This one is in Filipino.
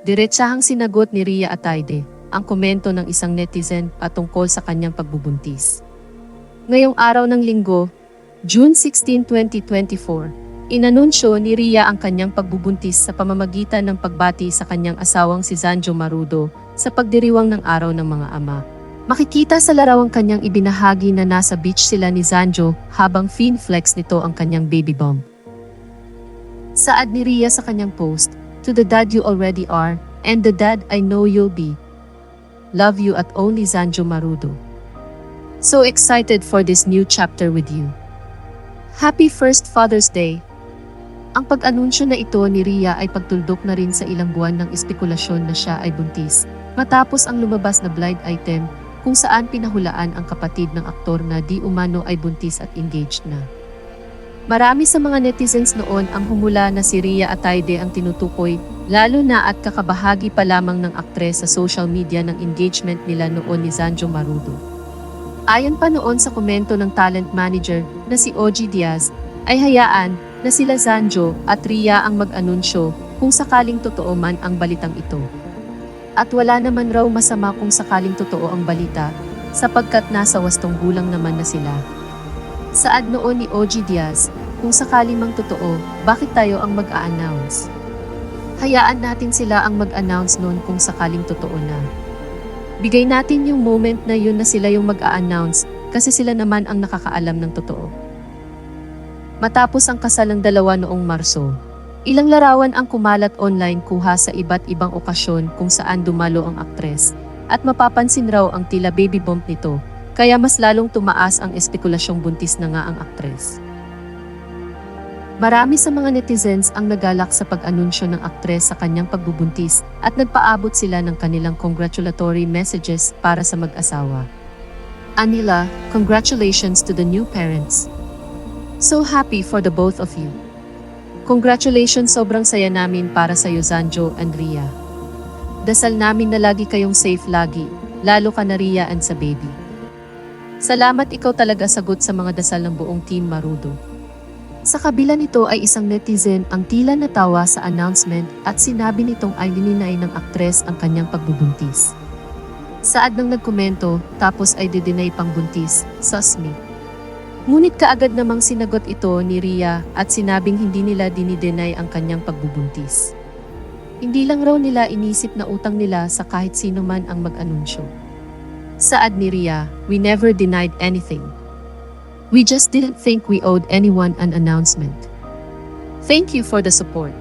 Diretsahang sinagot ni Ria Ataide ang komento ng isang netizen patungkol sa kanyang pagbubuntis. Ngayong araw ng linggo, June 16, 2024, inanunsyo ni Ria ang kanyang pagbubuntis sa pamamagitan ng pagbati sa kanyang asawang si Zanjo Marudo sa pagdiriwang ng araw ng mga ama. Makikita sa larawang kanyang ibinahagi na nasa beach sila ni Zanjo habang fin-flex nito ang kanyang baby bump. Saad ni Ria sa kanyang post, To the dad you already are, and the dad I know you'll be. Love you at only Zanjo Marudo. So excited for this new chapter with you. Happy first Father's Day! Ang pag-anunsyo na ito ni Ria ay pagtuldok na rin sa ilang buwan ng espekulasyon na siya ay buntis, matapos ang lumabas na blind item kung saan pinahulaan ang kapatid ng aktor na di umano ay buntis at engaged na. Marami sa mga netizens noon ang humula na si Ria Ataide ang tinutukoy, lalo na at kakabahagi pa lamang ng aktres sa social media ng engagement nila noon ni Zanjo Marudo. Ayon pa noon sa komento ng talent manager na si Oji Diaz, ay hayaan na sila Zanjo at Ria ang mag-anunsyo kung sakaling totoo man ang balitang ito. At wala naman raw masama kung sakaling totoo ang balita, sapagkat nasa wastong gulang naman na sila. Saad noon ni Oji Diaz, kung sakali mang totoo, bakit tayo ang mag-a-announce? Hayaan natin sila ang mag-announce noon kung sakaling totoo na. Bigay natin yung moment na yun na sila yung mag-a-announce kasi sila naman ang nakakaalam ng totoo. Matapos ang kasal ng dalawa noong Marso, ilang larawan ang kumalat online kuha sa iba't ibang okasyon kung saan dumalo ang aktres at mapapansin raw ang tila baby bump nito kaya mas lalong tumaas ang espekulasyong buntis na nga ang aktres. Marami sa mga netizens ang nagalak sa pag-anunsyo ng aktres sa kanyang pagbubuntis at nagpaabot sila ng kanilang congratulatory messages para sa mag-asawa. Anila, congratulations to the new parents. So happy for the both of you. Congratulations sobrang saya namin para sa iyo Zanjo and Ria. Dasal namin na lagi kayong safe lagi, lalo ka na Ria and sa baby. Salamat ikaw talaga sagot sa mga dasal ng buong team Marudo. Sa kabila nito ay isang netizen ang tila natawa sa announcement at sinabi nitong ay lininay ng aktres ang kanyang pagbubuntis. Saad nang nagkomento tapos ay didinay pang buntis, sus me. Ngunit kaagad namang sinagot ito ni Ria at sinabing hindi nila dinidenay ang kanyang pagbubuntis. Hindi lang raw nila inisip na utang nila sa kahit sino man ang mag-anunsyo. Saad ni Ria, we never denied anything. We just didn't think we owed anyone an announcement. Thank you for the support.